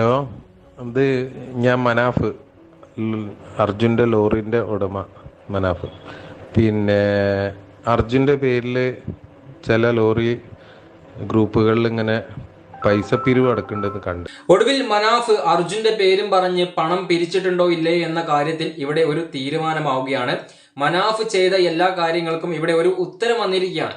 Hello ഇത് ഞാൻ മനാഫ്. അർജുന്റെ ലോറിന്റെ ഉടമ മനാഫ്. പിന്നെ അർജുന്റെ പേരിൽ ചില ലോറി ഗ്രൂപ്പുകളിൽ ഇങ്ങനെ പൈസ പിരിവ് അടക്കേണ്ടത് കണ്ട്. ഒടുവിൽ മനാഫ് അർജുന്റെ പേരും പറഞ്ഞ് പണം പിരിച്ചിട്ടുണ്ടോ ഇല്ലേ എന്ന കാര്യത്തിൽ ഇവിടെ ഒരു തീരുമാനമാവുകയാണ്. മനാഫ് ചെയ്ത എല്ലാ കാര്യങ്ങൾക്കും ഇവിടെ ഒരു ഉത്തരം വന്നിരിക്കുകയാണ്.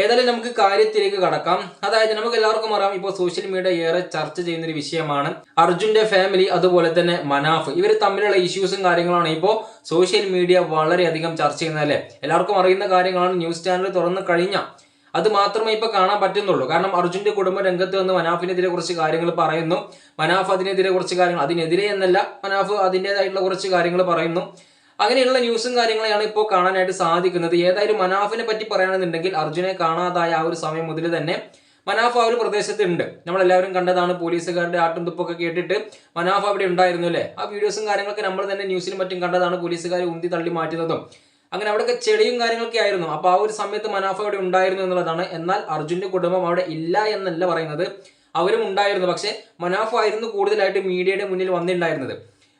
ഏതായാലും നമുക്ക് കാര്യത്തിലേക്ക് കടക്കാം. അതായത് നമുക്ക് എല്ലാവർക്കും അറിയാം ഇപ്പോൾ സോഷ്യൽ മീഡിയ ഏറെ ചർച്ച ചെയ്യുന്ന ഒരു വിഷയമാണ് അർജുന്റെ ഫാമിലി അതുപോലെ തന്നെ മനാഫ്. ഇവർ തമ്മിലുള്ള ഇഷ്യൂസും കാര്യങ്ങളാണ് ഇപ്പോൾ സോഷ്യൽ മീഡിയ വളരെയധികം ചർച്ച ചെയ്യുന്നത് അല്ലേ? എല്ലാവർക്കും അറിയുന്ന കാര്യങ്ങളാണ് ന്യൂസ് ചാനൽ തുറന്നു കഴിഞ്ഞ. അത് മാത്രമേ ഇപ്പൊ കാണാൻ പറ്റുന്നുള്ളൂ. കാരണം അർജുന്റെ കുടുംബ രംഗത്ത് വന്ന് മനാഫിനെതിരെ കുറച്ച് കാര്യങ്ങൾ പറയുന്നു. മനാഫ് അതിനെതിരെ കുറച്ച് കാര്യങ്ങൾ അതിനെതിരെ എന്നല്ല മനാഫ് അതിന്റെതായിട്ടുള്ള കുറച്ച് കാര്യങ്ങൾ പറയുന്നു. അങ്ങനെയുള്ള ന്യൂസും കാര്യങ്ങളെയാണ് ഇപ്പോൾ കാണാനായിട്ട് സാധിക്കുന്നത്. ഏതായാലും മനാഫിനെ പറ്റി പറയുകയാണെന്നുണ്ടെങ്കിൽ അർജുനെ കാണാതായ ആ ഒരു സമയം മുതൽ തന്നെ മനാഫ് ആ ഒരു പ്രദേശത്തുണ്ട്. നമ്മളെല്ലാവരും കണ്ടതാണ് പോലീസുകാരുടെ ആട്ടും തുപ്പൊക്കെ കേട്ടിട്ട് മനാഫ് അവിടെ ഉണ്ടായിരുന്നു അല്ലേ? ആ വീഡിയോസും കാര്യങ്ങളൊക്കെ നമ്മൾ തന്നെ ന്യൂസിലും മറ്റും കണ്ടതാണ് പോലീസുകാർ ഉന്തി തള്ളി മാറ്റുന്നതും. അങ്ങനെ അവിടെയൊക്കെ ചെളിയും കാര്യങ്ങളൊക്കെ ആയിരുന്നു. അപ്പോൾ ആ ഒരു സമയത്ത് മനാഫ് അവിടെ ഉണ്ടായിരുന്നു എന്നുള്ളതാണ്. എന്നാൽ അർജുന്റെ കുടുംബം അവിടെ ഇല്ല എന്നല്ല പറയുന്നത്. അവരും ഉണ്ടായിരുന്നു. പക്ഷേ മനാഫ് ആയിരുന്നു കൂടുതലായിട്ട് മീഡിയയുടെ മുന്നിൽ വന്നിട്ടുണ്ടായിരുന്നത്.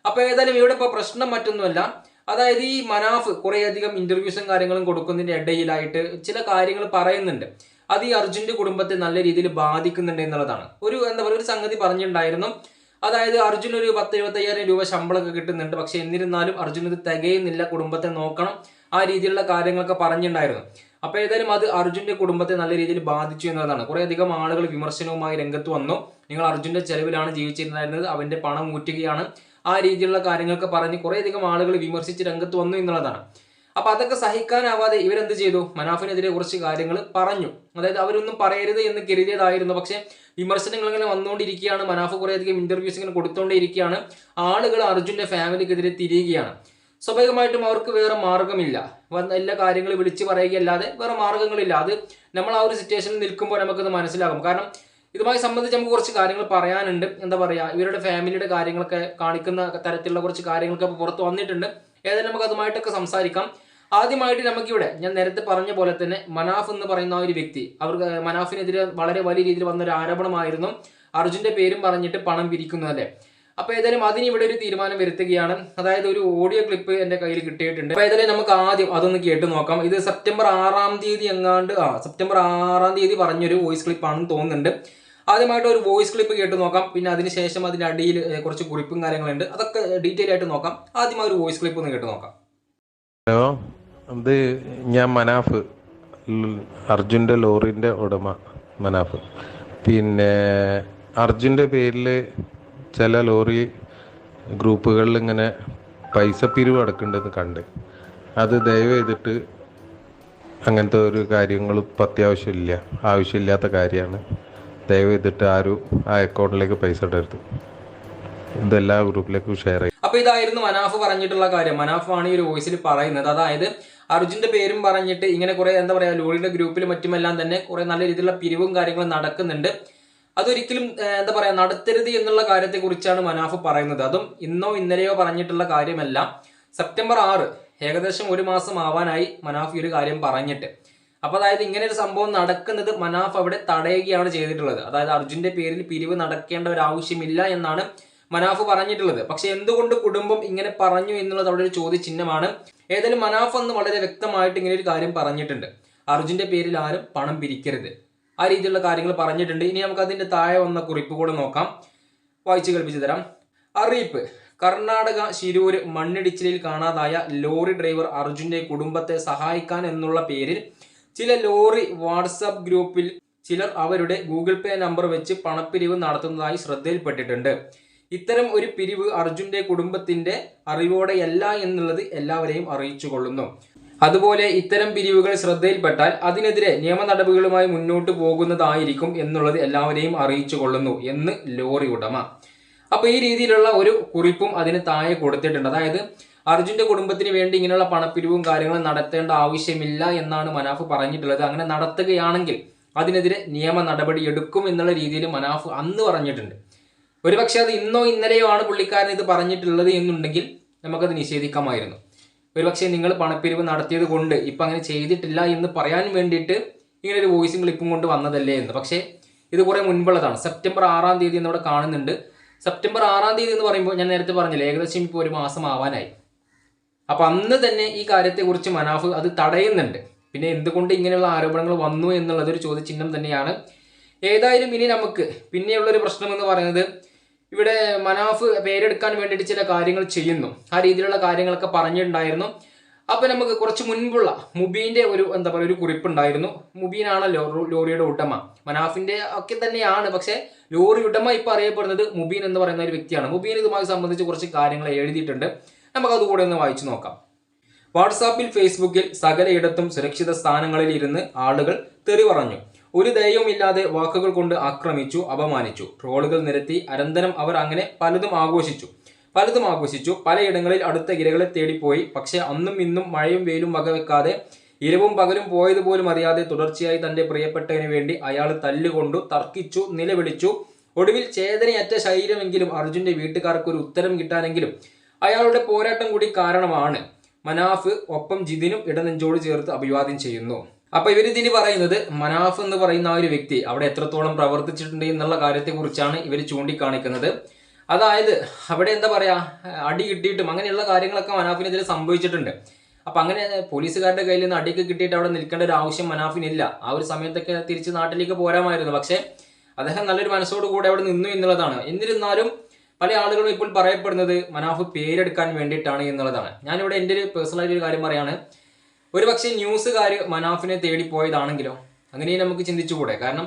അപ്പോൾ ഏതായാലും ഇവിടെ ഇപ്പൊ പ്രശ്നം മറ്റൊന്നുമല്ല. അതായത് ഈ മനാഫ് കുറേയധികം ഇന്റർവ്യൂസും കാര്യങ്ങളും കൊടുക്കുന്നതിന്റെ ഇടയിലായിട്ട് ചില കാര്യങ്ങൾ പറയുന്നുണ്ട്. അത് ഈ അർജുന്റെ കുടുംബത്തെ നല്ല രീതിയിൽ ബാധിക്കുന്നുണ്ട് എന്നുള്ളതാണ്. ഒരു എന്താ പറയുക ഒരു സംഗതി പറഞ്ഞിട്ടുണ്ടായിരുന്നു. അതായത് അർജുൻ ഒരു പത്ത് എഴുപത്തയ്യായിരം രൂപ ശമ്പളമൊക്കെ കിട്ടുന്നുണ്ട്. പക്ഷെ എന്നിരുന്നാലും അർജുൻ ഇത് തികയുന്നില്ല കുടുംബത്തെ നോക്കണം. ആ രീതിയിലുള്ള കാര്യങ്ങളൊക്കെ പറഞ്ഞിട്ടുണ്ടായിരുന്നു. അപ്പോൾ ഏതായാലും അത് അർജുന്റെ കുടുംബത്തെ നല്ല രീതിയിൽ ബാധിച്ചു എന്നുള്ളതാണ്. കുറെ അധികം ആളുകൾ വിമർശനവുമായി രംഗത്ത് വന്നു. നിങ്ങൾ അർജുന്റെ ചെലവിലാണ് ജീവിച്ചിരുന്നത്. അവന്റെ പണം ഊറ്റുകയാണ്. ആ രീതിയിലുള്ള കാര്യങ്ങളൊക്കെ പറഞ്ഞ് കുറേയധികം ആളുകൾ വിമർശിച്ച് രംഗത്ത് വന്നു എന്നുള്ളതാണ്. അപ്പൊ അതൊക്കെ സഹിക്കാനാവാതെ ഇവരെന്ത് ചെയ്തു? മനാഫിനെതിരെ കുറച്ച് കാര്യങ്ങൾ പറഞ്ഞു. അതായത് അവരൊന്നും പറയരുത് എന്ന് കരുതിയതായിരുന്നു. പക്ഷെ വിമർശനങ്ങൾ ഇങ്ങനെ വന്നുകൊണ്ടിരിക്കുകയാണ്. മനാഫ് കുറേയധികം ഇന്റർവ്യൂസ് ഇങ്ങനെ കൊടുത്തുകൊണ്ടേയിരിക്കുകയാണ് ആളുകൾ അർജുന്റെ ഫാമിലിക്കെതിരെ തിരിയുകയാണ്. സ്വാഭാവികമായിട്ടും അവർക്ക് വേറെ മാർഗമില്ല വന്ന എല്ലാ കാര്യങ്ങളും വിളിച്ചു പറയുകയല്ലാതെ വേറെ മാർഗങ്ങളില്ല അത് നമ്മൾ ആ ഒരു സിറ്റുവേഷനിൽ നിൽക്കുമ്പോൾ നമുക്കത് മനസ്സിലാകും. കാരണം ഇതുമായി സംബന്ധിച്ച് നമുക്ക് കുറച്ച് കാര്യങ്ങൾ പറയാനുണ്ട്. എന്താ പറയുക ഇവരുടെ ഫാമിലിയുടെ കാര്യങ്ങളൊക്കെ കാണിക്കുന്ന തരത്തിലുള്ള കുറച്ച് കാര്യങ്ങളൊക്കെ പുറത്ത് വന്നിട്ടുണ്ട്. ഏതായാലും നമുക്ക് അതുമായിട്ടൊക്കെ സംസാരിക്കാം. ആദ്യമായിട്ട് നമുക്കിവിടെ ഞാൻ നേരത്തെ പറഞ്ഞ പോലെ തന്നെ മനാഫ് എന്ന് പറയുന്ന ഒരു വ്യക്തി അവർക്ക് മനാഫിനെതിരെ വളരെ വലിയ രീതിയിൽ വന്ന ഒരു ആരോപണമായിരുന്നു. അർജുന്റെ പേരും പറഞ്ഞിട്ട് പണം പിരിക്കുന്നു അല്ലേ അപ്പൊ ഏതായാലും അതിന് ഇവിടെ ഒരു തീരുമാനം വരുത്തുകയാണ്. അതായത് ഒരു ഓഡിയോ ക്ലിപ്പ് എന്റെ കയ്യിൽ കിട്ടിയിട്ടുണ്ട്. അപ്പൊ ഏതായാലും നമുക്ക് ആദ്യം അതൊന്ന് കേട്ട് നോക്കാം. ഇത് സെപ്റ്റംബർ ആറാം തീയതി എങ്ങാണ്ട് ആ സെപ്റ്റംബർ ആറാം തീയതി പറഞ്ഞൊരു വോയിസ് ക്ലിപ്പാണെന്ന് തോന്നുന്നുണ്ട്. ആദ്യമായിട്ട് ഒരു വോയിസ് ക്ലിപ്പ് കേട്ട് നോക്കാം. പിന്നെ അതിനുശേഷം അതിന്റെ അടിയിൽ കുറച്ച് കുറിപ്പും കാര്യങ്ങളുണ്ട്. അതൊക്കെ ഡീറ്റെയിൽ ആയിട്ട് നോക്കാം. ആദ്യം ഒരു വോയിസ് ക്ലിപ്പ് ഒന്ന് കേട്ട് നോക്കാം. ഹലോ ഇത് ഞാൻ മനാഫ്. അർജുന്റെ ലോറിന്റെ ഉടമ മനാഫ്. പിന്നെ അർജുന്റെ പേരിൽ ചില ലോറി ഗ്രൂപ്പുകളിൽ ഇങ്ങനെ പൈസ പിരിവ് അടക്കുന്നുണ്ടെന്ന് കണ്ട്. അത് ദയവ് ചെയ്തിട്ട് അങ്ങനത്തെ ഒരു കാര്യങ്ങളും ഇപ്പം അത്യാവശ്യമില്ല. ആവശ്യമില്ലാത്ത കാര്യമാണ്. ദയവ് ചെയ്തിട്ട് ആരും ആ അക്കൗണ്ടിലേക്ക് പൈസ ഇടരുത്. ഇതെല്ലാ ഗ്രൂപ്പിലേക്കും ഷെയർ ചെയ്യും. അപ്പൊ ഇതായിരുന്നു മനാഫ് പറഞ്ഞിട്ടുള്ള കാര്യം. മനാഫാണ് ഈ ഒരു വോയിസിൽ പറയുന്നത്. അതായത് അർജുന്റെ പേരും പറഞ്ഞിട്ട് ഇങ്ങനെ കുറെ എന്താ പറയാ ലോറിയുടെ ഗ്രൂപ്പിലും മറ്റുമെല്ലാം തന്നെ കുറെ നല്ല രീതിയിലുള്ള പിരിവും കാര്യങ്ങളും നടക്കുന്നുണ്ട്. അതൊരിക്കലും എന്താ പറയുക നടത്തരുത് എന്നുള്ള കാര്യത്തെക്കുറിച്ചാണ് മനാഫ് പറയുന്നത്. അതും ഇന്നോ ഇന്നലെയോ പറഞ്ഞിട്ടുള്ള കാര്യമല്ല. സെപ്റ്റംബർ ആറ് ഏകദേശം ഒരു മാസം ആവാനായി മനാഫ് ഈ ഒരു കാര്യം പറഞ്ഞിട്ട്. അപ്പൊ അതായത് ഇങ്ങനെ ഒരു സംഭവം നടക്കുന്നത് മനാഫ് അവിടെ തടയുകയാണ് ചെയ്തിട്ടുള്ളത്. അതായത് അർജുന്റെ പേരിൽ പിരിവ് നടക്കേണ്ട ഒരു ആവശ്യമില്ല എന്നാണ് മനാഫ് പറഞ്ഞിട്ടുള്ളത്. പക്ഷെ എന്തുകൊണ്ട് കുടുംബം ഇങ്ങനെ പറഞ്ഞു എന്നുള്ളത് അവിടെ ഒരു ചോദ്യചിഹ്നമാണ്. ഏതായാലും മനാഫ് അന്ന് വളരെ വ്യക്തമായിട്ട് ഇങ്ങനെ ഒരു കാര്യം പറഞ്ഞിട്ടുണ്ട്. അർജുന്റെ പേരിൽ ആരും പണം പിരിക്കരുത്. ആ രീതിയിലുള്ള കാര്യങ്ങൾ പറഞ്ഞിട്ടുണ്ട്. ഇനി നമുക്ക് അതിന്റെ താഴെ വന്ന കുറിപ്പ് കൂടെ നോക്കാം. വായിച്ചു കേൾപ്പിച്ചു തരാം. അറിയിപ്പ്. കർണാടക ശിരൂര് മണ്ണിടിച്ചിലിൽ കാണാതായ ലോറി ഡ്രൈവർ അർജുന്റെ കുടുംബത്തെ സഹായിക്കാൻ എന്നുള്ള പേരിൽ ചില ലോറി വാട്സപ്പ് ഗ്രൂപ്പിൽ ചിലർ അവരുടെ ഗൂഗിൾ പേ നമ്പർ വെച്ച് പണപ്പിരിവ് നടത്തുന്നതായി ശ്രദ്ധയിൽപ്പെട്ടിട്ടുണ്ട്. ഇത്തരം ഒരു പിരിവ് അർജുന്റെ കുടുംബത്തിന്റെ അറിവോടെയല്ല എന്നുള്ളത് എല്ലാവരെയും അറിയിച്ചു കൊള്ളുന്നു. അതുപോലെ ഇത്തരം പിരിവുകൾ ശ്രദ്ധയിൽപ്പെട്ടാൽ അതിനെതിരെ നിയമ നടപടികളുമായി മുന്നോട്ട് പോകുന്നതായിരിക്കും എന്നുള്ളത് എല്ലാവരെയും അറിയിച്ചു കൊള്ളുന്നു എന്ന് ലോറി ഉടമ. അപ്പൊ ഈ രീതിയിലുള്ള ഒരു കുറിപ്പും അതിന് താഴെ കൊടുത്തിട്ടുണ്ട്. അതായത് അർജുന്റെ കുടുംബത്തിന് വേണ്ടി ഇങ്ങനെയുള്ള പണപ്പിരിവും കാര്യങ്ങളും നടത്തേണ്ട ആവശ്യമില്ല എന്നാണ് മനാഫ് പറഞ്ഞിട്ടുള്ളത്. അങ്ങനെ നടത്തുകയാണെങ്കിൽ അതിനെതിരെ നിയമ നടപടി എടുക്കും എന്നുള്ള രീതിയിൽ മനാഫ് അന്ന് പറഞ്ഞിട്ടുണ്ട്. ഒരുപക്ഷെ അത് ഇന്നോ ഇന്നലെയോ ആണ് പുള്ളിക്കാരൻ ഇത് പറഞ്ഞിട്ടുള്ളത് എന്നുണ്ടെങ്കിൽ നമുക്കത് നിഷേധിക്കാമായിരുന്നു. ഒരുപക്ഷെ നിങ്ങൾ പണപ്പിരിവ് നടത്തിയത് കൊണ്ട് ഇപ്പം അങ്ങനെ ചെയ്തിട്ടില്ല എന്ന് പറയാൻ വേണ്ടിയിട്ട് ഇങ്ങനെ ഒരു വോയിസും ക്ലിപ്പും കൊണ്ട് വന്നതല്ലേ എന്ന്. പക്ഷേ ഇത് കുറേ മുൻപുള്ളതാണ്. സെപ്റ്റംബർ ആറാം തീയതി എന്നിവിടെ കാണുന്നുണ്ട്. സെപ്റ്റംബർ ആറാം തീയതി എന്ന് പറയുമ്പോൾ ഞാൻ നേരത്തെ പറഞ്ഞില്ലേ ഏകദേശം ഇപ്പോൾ ഒരു മാസം ആവാനായി അപ്പം അന്ന് തന്നെ ഈ കാര്യത്തെക്കുറിച്ച് മനാഫ് അത് തടയുന്നുണ്ട്. പിന്നെ എന്തുകൊണ്ട് ഇങ്ങനെയുള്ള ആരോപണങ്ങൾ വന്നു എന്നുള്ളത് ഒരു ചോദ്യചിഹ്നം തന്നെയാണ്. ഏതായാലും ഇനി നമുക്ക് പിന്നെയുള്ള ഒരു പ്രശ്നം എന്ന് പറയുന്നത് ഇവിടെ മനാഫ് പേരെടുക്കാൻ വേണ്ടിയിട്ട് ചില കാര്യങ്ങൾ ചെയ്യുന്നു. ആ രീതിയിലുള്ള കാര്യങ്ങളൊക്കെ പറഞ്ഞിട്ടുണ്ടായിരുന്നു. അപ്പൊ നമുക്ക് കുറച്ച് മുൻപുള്ള മുബീന്റെ ഒരു എന്താ പറയുക ഒരു കുറിപ്പുണ്ടായിരുന്നു. മുബീനാണല്ലോ ലോറിയുടെ ഉടമ. മനാഫിന്റെ ഒക്കെ തന്നെയാണ്. പക്ഷെ ലോറി ഉടമ ഇപ്പൊ അറിയപ്പെടുന്നത് മുബീൻ എന്ന് പറയുന്ന ഒരു വ്യക്തിയാണ്. മുബീൻ ഇതുമായി സംബന്ധിച്ച് കുറച്ച് കാര്യങ്ങൾ എഴുതിയിട്ടുണ്ട്. നമുക്ക് അതുകൂടെ ഒന്ന് വായിച്ചു നോക്കാം. വാട്സാപ്പിൽ ഫേസ്ബുക്കിൽ സകലയിടത്തും സുരക്ഷിത സ്ഥാനങ്ങളിൽ ഇരുന്ന് ആളുകൾ തെറി പറഞ്ഞു. ഒരു ദയവുമില്ലാതെ വാക്കുകൾ കൊണ്ട് ആക്രമിച്ചു അപമാനിച്ചു. ട്രോളുകൾ നിരത്തി അനന്തരം അവർ അങ്ങനെ പലതും ആഘോഷിച്ചു. പലതും ആഘോഷിച്ചു. പലയിടങ്ങളിൽ അടുത്ത ഇരകളെ തേടിപ്പോയി. പക്ഷേ അന്നും ഇന്നും മഴയും വെയിലും വകവെക്കാതെ ഇരവും പകലും പോയതുപോലും അറിയാതെ തുടർച്ചയായി തന്റെ പ്രിയപ്പെട്ടതിന് വേണ്ടി അയാൾ തല്ലുകൊണ്ടു തർക്കിച്ചു നിലവിളിച്ചു. ഒടുവിൽ ചേതനയറ്റ ശരീരമെങ്കിലും അർജുന്റെ വീട്ടുകാർക്ക് ഒരു ഉത്തരം കിട്ടാനെങ്കിലും അയാളുടെ പോരാട്ടം കൂടി കാരണമാണ്. മനാഫ് ഒപ്പം ജിതിനും ഇടനെഞ്ചോട് ചേർത്ത് അഭിവാദ്യം ചെയ്യുന്നു. അപ്പൊ ഇവരിതിന് പറയുന്നത് മനാഫ് എന്ന് പറയുന്ന ആ ഒരു വ്യക്തി അവിടെ എത്രത്തോളം പ്രവർത്തിച്ചിട്ടുണ്ട് എന്നുള്ള കാര്യത്തെക്കുറിച്ചാണ് ഇവർ ചൂണ്ടിക്കാണിക്കുന്നത്. അതായത് അവിടെ എന്താ പറയാ അടി കിട്ടിയിട്ടും അങ്ങനെയുള്ള കാര്യങ്ങളൊക്കെ മനാഫിനെതിരെ സംഭവിച്ചിട്ടുണ്ട്. അപ്പൊ അങ്ങനെ പോലീസുകാരുടെ കയ്യിൽ നിന്ന് അടിയൊക്കെ കിട്ടിയിട്ട് അവിടെ നിൽക്കേണ്ട ഒരു ആവശ്യം മനാഫിനില്ല. ആ ഒരു സമയത്തൊക്കെ തിരിച്ച് നാട്ടിലേക്ക് പോരാമായിരുന്നു. പക്ഷേ അദ്ദേഹം നല്ലൊരു മനസ്സോടു കൂടെ അവിടെ നിന്നു എന്നുള്ളതാണ്. എന്നിരുന്നാലും പല ആളുകളും ഇപ്പോൾ പറയപ്പെടുന്നത് മനാഫ് പേരെടുക്കാൻ വേണ്ടിയിട്ടാണ് എന്നുള്ളതാണ്. ഞാനിവിടെ എന്റെ ഒരു പേഴ്സണലായിട്ട് ഒരു കാര്യം പറയാണ്. ഒരു പക്ഷേ ന്യൂസുകാർ മനാഫിനെ തേടി പോയതാണെങ്കിലോ അങ്ങനെ നമുക്ക് ചിന്തിച്ചുകൂടെ. കാരണം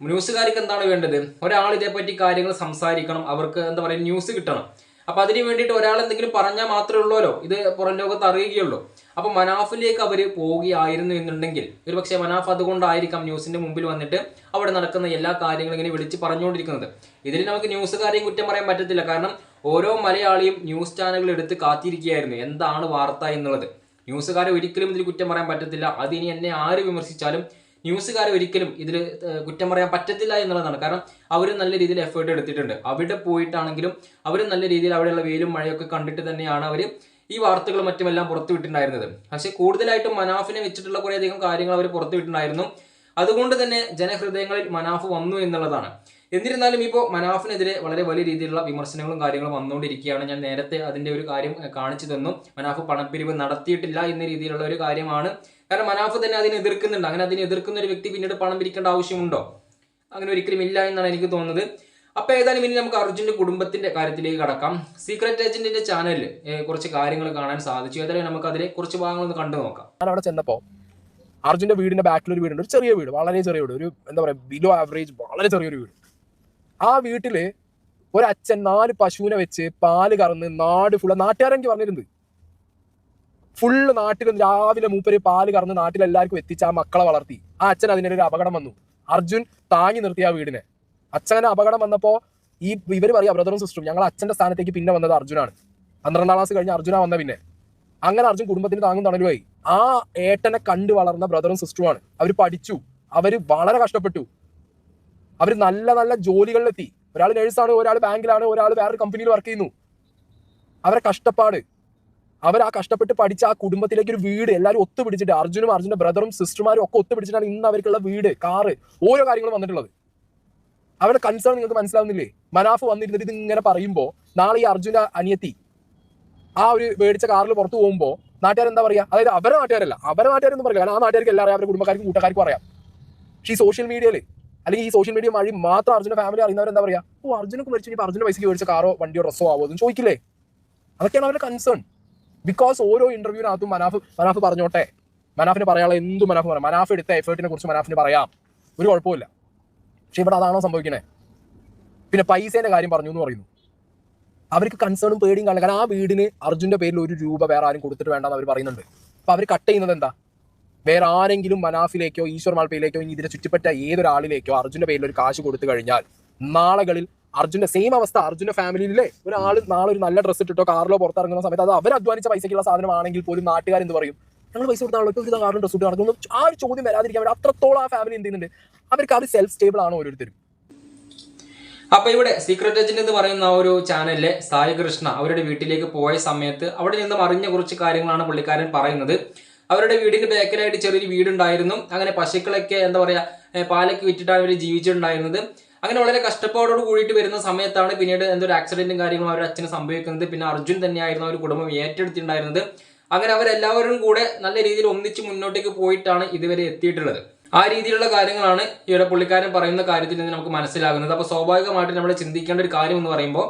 ന്യൂസുകാർക്ക് എന്താണ് വേണ്ടത്? ഒരാൾ ഇതേപ്പറ്റി കാര്യങ്ങൾ സംസാരിക്കണം അവർക്ക് എന്താ പറയുക ന്യൂസ് കിട്ടണം. അപ്പൊ അതിന് വേണ്ടിയിട്ട് ഒരാൾ എന്തെങ്കിലും പറഞ്ഞാൽ മാത്രമേ ഉള്ളൂല്ലോ ഇത് പുറം ലോകത്ത് അറിയുകയുള്ളൂ. അപ്പൊ മനാഫിലേക്ക് അവർ പോവുകയായിരുന്നു എന്നുണ്ടെങ്കിൽ ഒരു പക്ഷേ മനാഫ് അതുകൊണ്ടായിരിക്കാം ന്യൂസിന്റെ മുമ്പിൽ വന്നിട്ട് അവിടെ നടക്കുന്ന എല്ലാ കാര്യങ്ങളും ഇങ്ങനെ വിളിച്ച് പറഞ്ഞുകൊണ്ടിരിക്കുന്നത്. ഇതിൽ നമുക്ക് ന്യൂസുകാരെയും കുറ്റം പറയാൻ പറ്റത്തില്ല. കാരണം ഓരോ മലയാളിയും ന്യൂസ് ചാനലുകൾ എടുത്ത് കാത്തിരിക്കുകയായിരുന്നു. എന്താണ് വാർത്ത എന്നുള്ളത്? ന്യൂസുകാരെ ഒരിക്കലും ഇതിൽ കുറ്റം പറയാൻ പറ്റത്തില്ല. അതിനി എന്നെ ആര് വിമർശിച്ചാലും ന്യൂസുകാരെ ഒരിക്കലും ഇതിൽ കുറ്റം പറയാൻ പറ്റത്തില്ല എന്നുള്ളതാണ്. കാരണം അവർ നല്ല രീതിയിൽ എഫേർട്ട് എടുത്തിട്ടുണ്ട്. അവിടെ പോയിട്ടാണെങ്കിലും അവർ നല്ല രീതിയിൽ അവിടെയുള്ള വെയിലും മഴയൊക്കെ കണ്ടിട്ട് തന്നെയാണ് അവർ ഈ വാർത്തകളും മറ്റുമെല്ലാം പുറത്തുവിട്ടിട്ടുണ്ടായിരുന്നത് പക്ഷെ കൂടുതലായിട്ടും മനാഫിനെ വെച്ചിട്ടുള്ള കുറേയധികം കാര്യങ്ങൾ അവർ പുറത്തുവിട്ടിട്ടുണ്ടായിരുന്നു അതുകൊണ്ട് തന്നെ ജനഹൃദയങ്ങളിൽ മനാഫ് വന്നു എന്നുള്ളതാണ്. എന്നിരുന്നാലും ഇപ്പോൾ മനാഫിനെതിരെ വളരെ വലിയ രീതിയിലുള്ള വിമർശനങ്ങളും കാര്യങ്ങളും വന്നുകൊണ്ടിരിക്കുകയാണ്. ഞാൻ നേരത്തെ അതിന്റെ ഒരു കാര്യം കാണിച്ചു തന്നു മനാഫ് പണപ്പിരിവ് നടത്തിയിട്ടില്ല എന്ന രീതിയിലുള്ള ഒരു കാര്യമാണ്. കാരണം മനാഫ് തന്നെ അതിനെ എതിർക്കുന്നുണ്ട്. അങ്ങനെ അതിനെ എതിർക്കുന്ന ഒരു വ്യക്തി പിന്നീട് പണം പിരിക്കേണ്ട ആവശ്യമുണ്ടോ? അങ്ങനെ ഒരിക്കലും ഇല്ല എന്നാണ് എനിക്ക് തോന്നുന്നത്. അപ്പോൾ ഏതായാലും ഇനി നമുക്ക് അർജുന്റെ കുടുംബത്തിന്റെ കാര്യത്തിലേക്ക് കടക്കാം. സീക്രട്ട് ഏജന്റിന്റെ ചാനലിൽ കുറച്ച് കാര്യങ്ങൾ കാണാൻ സാധിച്ചു. ഏതായാലും നമുക്ക് അതിലെ കുറച്ച് ഭാഗങ്ങൾ ഒന്ന് കണ്ടു നോക്കാം. ഞാൻ അവിടെ ചെന്നപ്പോൾ അർജുന്റെ വീടിന്റെ ബാക്കിൽ ഒരു വീടുണ്ട്. ഒരു ചെറിയ വീട്. വളരെ ചെറിയ വീട്. ഒരു എന്താ പറയുക ബിലോ ആവറേജ് വളരെ ചെറിയൊരു വീട്. ആ വീട്ടിൽ ഒരച്ഛൻ നാല് പശുവിനെ വെച്ച് പാൽ കറന്ന് നാട് ഫുള്ള് നാട്ടുകാരെനിക്ക് പറഞ്ഞിരുന്നത്. ഫുള്ള് നാട്ടിൽ രാവിലെ മൂപ്പര് പാൽ കറന്ന് നാട്ടിലെല്ലാവർക്കും എത്തിച്ച് ആ മക്കളെ വളർത്തി. ആ അച്ഛൻ അതിനൊരു അപകടം വന്നു. അർജുൻ താങ്ങി നിർത്തി ആ വീടിനെ. അച്ഛനെ അപകടം വന്നപ്പോ ഈ ഇവർ പറയാ ബ്രദറും സിസ്റ്ററും ഞങ്ങൾ അച്ഛന്റെ സ്ഥാനത്തേക്ക് പിന്നെ വന്നത് അർജുനാണ്. പന്ത്രണ്ടാം ക്ലാസ് കഴിഞ്ഞ് അർജുന വന്ന പിന്നെ. അങ്ങനെ അർജുൻ കുടുംബത്തിന് താങ്ങും തണലുമായി. ആ ഏട്ടനെ കണ്ടു വളർന്ന ബ്രദറും സിസ്റ്ററുമാണ് അവർ പഠിച്ചു. അവർ വളരെ കഷ്ടപ്പെട്ടു. അവർ നല്ല നല്ല ജോലികളിലെത്തി. ഒരാൾ നേഴ്സാണ് ഒരാൾ ബാങ്കിലാണ് ഒരാൾ വേറൊരു കമ്പനിയിൽ വർക്ക് ചെയ്യുന്നു. അവരെ കഷ്ടപ്പാട്. അവർ ആ കഷ്ടപ്പെട്ട് പഠിച്ച ആ കുടുംബത്തിലേക്ക് ഒരു വീട് എല്ലാവരും ഒത്തുപിടിച്ചിട്ട് അർജുനും അർജുന്റെ ബ്രദറും സിസ്റ്റർമാരും ഒക്കെ ഒത്തുപിടിച്ചിട്ടാണ് ഇന്ന് അവർക്കുള്ള വീട് കാറ് ഓരോ കാര്യങ്ങളും വന്നിട്ടുള്ളത്. അവരുടെ കൺസേൺ നിങ്ങൾക്ക് മനസ്സിലാവുന്നില്ലേ? മനാഫ് വന്നിരുന്നിട്ട് ഇത് ഇങ്ങനെ പറയുമ്പോൾ നാളെ ഈ അർജുന അനിയത്തി ആ ഒരു മേടിച്ച കാറിൽ പുറത്തു പോകുമ്പോൾ നാട്ടുകാർ എന്താ പറയുക അതായത് അവരുടെ നാട്ടുകാരല്ല അവരുടെ നാട്ടുകാരെന്ന് പറയില്ല. കാരണം ആ നാട്ടുകാർക്ക് എല്ലാം അറിയാം അവരുടെ കുടുംബക്കാർക്കും കൂട്ടുകാർക്കും അറിയാം. പക്ഷേ ഈ സോഷ്യൽ മീഡിയയിൽ അല്ലെങ്കിൽ ഈ സോഷ്യൽ മീഡിയ വഴി മാത്രം അർജുന ഫാമിലി അറിയുന്നവർ എന്താ പറയാ? ഓ അർജുനക്ക് മരിച്ചു ഇനി അർജുന പൈസക്ക് മേടിച്ച കാറോ വണ്ടിയോ ഡ്രസ്സോ ആവോ എന്ന് ചോദിക്കില്ലേ? അതൊക്കെയാണ് അവരുടെ കൺസേൺ ബിക്കോസ് ഓരോ ഇന്റർവ്യൂവിനകത്തും മനാഫ് മനാഫ് പറഞ്ഞോട്ടെ. മനാഫിന് പറയാനുള്ള എന്തും മനാഫ് പറയാം മനാഫ് എടുത്ത എഫേർട്ടിനെ കുറിച്ച് മനാഫിന് പറയാം. ഒരു കുഴപ്പമില്ല പക്ഷെ ഇവിടെ അതാണോ സംഭവിക്കണേ? പിന്നെ പൈസേന്റെ കാര്യം പറഞ്ഞു എന്ന് പറയുന്നു. അവർക്ക് കൺസേണും പേടിയും കാണില്ല കാരണം ആ വീടിന് അർജുന്റെ പേരിൽ ഒരു രൂപ വേറെ ആരും കൊടുത്തിട്ട് വേണ്ടെന്ന് അവർ പറയുന്നുണ്ട്. അപ്പൊ അവർ കട്ട് ചെയ്യുന്നത് എന്താ? വേറെ ആരെങ്കിലും മനാഫിലേക്കോ ഈശ്വർ മാൽപ്പയിലേക്കോ ഇനി ഇതിനെ ചുറ്റിപ്പറ്റ ഏതൊരാളിലേക്കോ അർജുന്റെ പേരിൽ ഒരു കാശ് കൊടുത്തു കഴിഞ്ഞാൽ നാളുകളിൽ അർജുന്റെ സെയിം അവസ്ഥ അർജുന്റെ ഫാമിലിയിലെ ഒരാൾ നാളെ ഒരു നല്ല ഡ്രസ്സ് ഇട്ടിട്ടോ കാറിലോ പുറത്തിറങ്ങുന്ന സമയത്ത് അത് അവർ അധ്വാനിച്ച പൈസയ്ക്കുള്ള സാധനമാണെങ്കിൽ പോലും നാട്ടുകാർ എന്ത് പറയും? ഞങ്ങൾ പൈസ കൊടുത്താണല്ലോ ഇപ്പോൾ കാറിന് ഡ്രസ്സ് ഇട്ട് നടക്കുന്നു ആ ഒരു ചോദ്യം വരാതിരിക്കാൻ വേണ്ടി അത്രത്തോളം ആ ഫാമിലി എന്ത് ചെയ്യുന്നുണ്ട്? അവർക്ക് അത് സെൽഫ് സ്റ്റേബിൾ ആണ് ഓരോരുത്തരും? അപ്പൊ ഇവിടെ സീക്രട്ട് ഏജന്റ് എന്ന് പറയുന്ന ആ ഒരു ചാനലിലെ സായി കൃഷ്ണ അവരുടെ വീട്ടിലേക്ക് പോയ സമയത്ത് അവിടെ നിന്നും അറിഞ്ഞ കുറച്ച് കാര്യങ്ങളാണ് പുള്ളിക്കാരൻ പറയുന്നത്. അവരുടെ വീടിന്റെ ബാക്കിലായിട്ട് ചെറിയൊരു വീടുണ്ടായിരുന്നു. അങ്ങനെ പശുക്കളൊക്കെ എന്താ പറയാ ഏ, പാലൊക്കെ വിറ്റിട്ടാണ് അവർ ജീവിച്ചിട്ടുണ്ടായിരുന്നത്. അങ്ങനെ വളരെ കഷ്ടപ്പാടോട് കൂടിയിട്ട് വരുന്ന സമയത്താണ് പിന്നീട് എന്തൊരു ആക്സിഡന്റും കാര്യങ്ങളും അവരുടെ അച്ഛന് സംഭവിക്കുന്നത്. പിന്നെ അർജുൻ തന്നെയായിരുന്നു അവർ കുടുംബം ഏറ്റെടുത്തിട്ടുണ്ടായിരുന്നത്. അങ്ങനെ അവരെല്ലാവരും കൂടെ നല്ല രീതിയിൽ ഒന്നിച്ച് മുന്നോട്ടേക്ക് പോയിട്ടാണ് ഇതുവരെ എത്തിയിട്ടുള്ളത്. ആ രീതിയിലുള്ള കാര്യങ്ങളാണ് ഇവിടെ പുള്ളിക്കാരൻ പറയുന്ന കാര്യത്തിൽ നിന്ന് നമുക്ക് മനസ്സിലാകുന്നത്. അപ്പോൾ സ്വാഭാവികമായിട്ട് നമ്മൾ ചിന്തിക്കേണ്ട ഒരു കാര്യം എന്ന് പറയുമ്പോൾ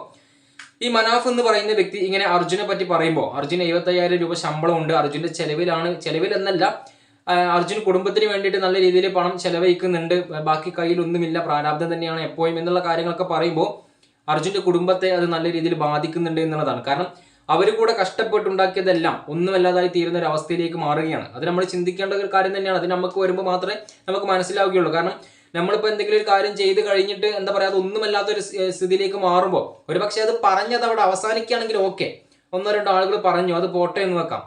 ഈ മനാഫ് എന്ന് പറയുന്ന വ്യക്തി ഇങ്ങനെ അർജുനെ പറ്റി പറയുമ്പോൾ അർജുന് എഴുപത്തയ്യായിരം രൂപ ശമ്പളം ഉണ്ട് അർജുന്റെ ചെലവിലാണ് ചെലവിൽ എന്നല്ല അർജുൻ കുടുംബത്തിന് വേണ്ടിയിട്ട് നല്ല രീതിയിൽ പണം ചെലവഴിക്കുന്നുണ്ട് ബാക്കി കയ്യിൽ ഒന്നുമില്ല പ്രാരാബ്ദം തന്നെയാണ് എപ്പോഴും എന്നുള്ള കാര്യങ്ങളൊക്കെ പറയുമ്പോൾ അർജുന്റെ കുടുംബത്തെ അത് നല്ല രീതിയിൽ ബാധിക്കുന്നുണ്ട് എന്നുള്ളതാണ്. കാരണം അവർ കൂടെ കഷ്ടപ്പെട്ടുണ്ടാക്കിയതെല്ലാം ഒന്നുമല്ലാതായി തീരുന്ന ഒരു അവസ്ഥയിലേക്ക് മാറുകയാണ്. അത് നമ്മൾ ചിന്തിക്കേണ്ട ഒരു കാര്യം തന്നെയാണ്. അത് നമുക്ക് വരുമ്പോൾ മാത്രമേ നമുക്ക് മനസ്സിലാവുകയുള്ളൂ. കാരണം നമ്മളിപ്പോൾ എന്തെങ്കിലും ഒരു കാര്യം ചെയ്ത് കഴിഞ്ഞിട്ട് എന്താ പറയുക അത് ഒരു സ്ഥിതിയിലേക്ക് മാറുമ്പോൾ ഒരു പക്ഷേ അത് പറഞ്ഞത് അവിടെ അവസാനിക്കുകയാണെങ്കിൽ ഓക്കെ. ഒന്നോ രണ്ടോ ആളുകൾ പറഞ്ഞു അത് പോട്ടെ എന്ന് വെക്കാം.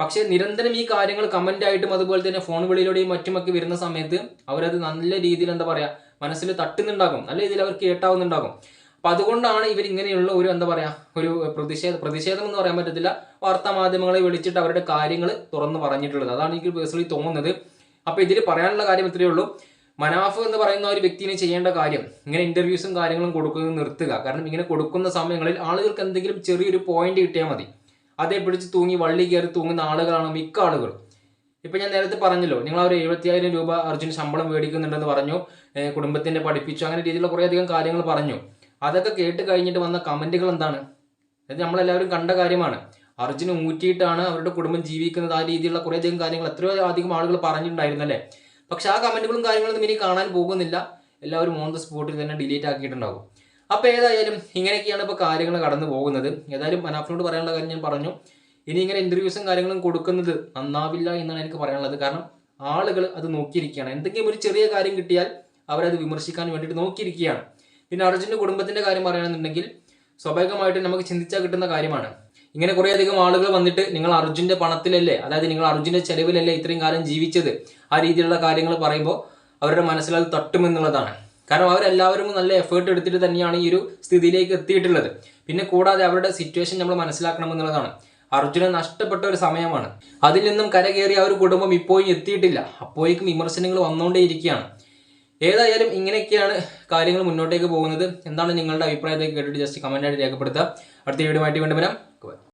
പക്ഷേ നിരന്തരം ഈ കാര്യങ്ങൾ കമന്റ് ആയിട്ടും അതുപോലെ തന്നെ ഫോൺ വിളിയിലൂടെയും മറ്റുമൊക്കെ വരുന്ന സമയത്ത് അവരത് നല്ല രീതിയിൽ എന്താ പറയുക മനസ്സിൽ തട്ടുന്നുണ്ടാകും. നല്ല രീതിയിൽ അവർ കേട്ടാവുന്നുണ്ടാകും. അപ്പൊ അതുകൊണ്ടാണ് ഇവർ ഇങ്ങനെയുള്ള ഒരു എന്താ പറയാ ഒരു പ്രതിഷേധ പ്രതിഷേധം എന്ന് പറയാൻ പറ്റത്തില്ല. വാർത്താ മാധ്യമങ്ങളെ വിളിച്ചിട്ട് അവരുടെ കാര്യങ്ങൾ തുറന്നു പറഞ്ഞിട്ടുള്ളത്. അതാണ് എനിക്ക് പേഴ്സണലി തോന്നുന്നത്. അപ്പോൾ ഇതിൽ പറയാനുള്ള കാര്യം ഇത്രയേ ഉള്ളൂ. മനാഫ് എന്ന് പറയുന്ന ഒരു വ്യക്തിനെ ചെയ്യേണ്ട കാര്യം ഇങ്ങനെ ഇന്റർവ്യൂസും കാര്യങ്ങളും കൊടുക്കുന്നത് നിർത്തുക. കാരണം ഇങ്ങനെ കൊടുക്കുന്ന സമയങ്ങളിൽ ആളുകൾക്ക് എന്തെങ്കിലും ചെറിയൊരു പോയിന്റ് കിട്ടിയാൽ മതി. അതേ പിടിച്ച് തൂങ്ങി വള്ളി കയറി തൂങ്ങുന്ന ആളുകളാണ് മിക്ക ആളുകളും. ഇപ്പൊ ഞാൻ നേരത്തെ പറഞ്ഞല്ലോ നിങ്ങൾ ഒരു എഴുപത്തിയായിരം രൂപ അർജുൻ ശമ്പളം മേടിക്കുന്നുണ്ടെന്ന് പറഞ്ഞു കുടുംബത്തിന്റെ പഠിപ്പിച്ചു അങ്ങനെ രീതിയിലുള്ള കുറേ അധികം കാര്യങ്ങൾ പറഞ്ഞു. അതൊക്കെ കേട്ട് കഴിഞ്ഞിട്ട് വന്ന കമന്റുകൾ എന്താണ്? അത് നമ്മളെല്ലാവരും കണ്ട കാര്യമാണ്. അർജുൻ ഊറ്റിയിട്ടാണ് അവരുടെ കുടുംബം ജീവിക്കുന്നത് ആ രീതിയിലുള്ള കുറേയധികം കാര്യങ്ങൾ എത്രയോ അധികം ആളുകൾ പറഞ്ഞിട്ടുണ്ടായിരുന്നല്ലേ? പക്ഷെ ആ കമന്റുകളും കാര്യങ്ങളൊന്നും ഇനി കാണാൻ പോകുന്നില്ല. എല്ലാവരും ഓൺ ദ സ്പോട്ടിൽ തന്നെ ഡിലീറ്റ് ആക്കിയിട്ടുണ്ടാകും അപ്പോൾ ഏതായാലും ഇങ്ങനെയൊക്കെയാണ് ഇപ്പോൾ കാര്യങ്ങൾ കടന്നു പോകുന്നത്. ഏതായാലും മനാഫിനോട് പറയാനുള്ള കാര്യം ഞാൻ പറഞ്ഞു. ഇനി ഇങ്ങനെ ഇന്റർവ്യൂസും കാര്യങ്ങളും കൊടുക്കുന്നത് നന്നാവില്ല എന്നാണ് എനിക്ക് പറയാനുള്ളത്. കാരണം ആളുകൾ അത് നോക്കിയിരിക്കുകയാണ്. എന്തെങ്കിലും ഒരു ചെറിയ കാര്യം കിട്ടിയാൽ അവരത് വിമർശിക്കാൻ വേണ്ടിയിട്ട് നോക്കിയിരിക്കുകയാണ്. പിന്നെ അർജുന്റെ കുടുംബത്തിന്റെ കാര്യം പറയുകയാണെന്നുണ്ടെങ്കിൽ സ്വാഭാവികമായിട്ടും നമുക്ക് ചിന്തിച്ചാൽ കിട്ടുന്ന കാര്യമാണ്. ഇങ്ങനെ കുറേയധികം ആളുകൾ വന്നിട്ട് നിങ്ങൾ അർജുന്റെ പണത്തിലല്ലേ അതായത് നിങ്ങൾ അർജുന്റെ ചെലവിലല്ലേ ഇത്രയും കാലം ജീവിച്ചത്? ആ രീതിയിലുള്ള കാര്യങ്ങൾ പറയുമ്പോൾ അവരുടെ മനസ്സിൽ അത് തട്ടുമെന്നുള്ളതാണ് കാരണം അവരെല്ലാവരും നല്ല എഫേർട്ട് എടുത്തിട്ട് തന്നെയാണ് ഈ ഒരു സ്ഥിതിയിലേക്ക് എത്തിയിട്ടുള്ളത്. പിന്നെ കൂടാതെ അവരുടെ സിറ്റുവേഷൻ നമ്മൾ മനസ്സിലാക്കണം എന്നുള്ളതാണ്. അർജുന നഷ്ടപ്പെട്ട ഒരു സമയമാണ്. അതിൽ നിന്നും കരകയറി ആ ഒരു കുടുംബം ഇപ്പോഴും എത്തിയിട്ടില്ല. അപ്പോഴേക്കും വിമർശനങ്ങൾ വന്നുകൊണ്ടേയിരിക്കുകയാണ് ഏതായാലും ഇങ്ങനെയൊക്കെയാണ് കാര്യങ്ങൾ മുന്നോട്ടേക്ക് പോകുന്നത്. എന്താണ് നിങ്ങളുടെ അഭിപ്രായത്തെ കേട്ടിട്ട് ജസ്റ്റ് കമന്റായിട്ട് രേഖപ്പെടുത്തുക. അടുത്ത വീഡിയോ ആയിട്ട് വീണ്ടും വരാം.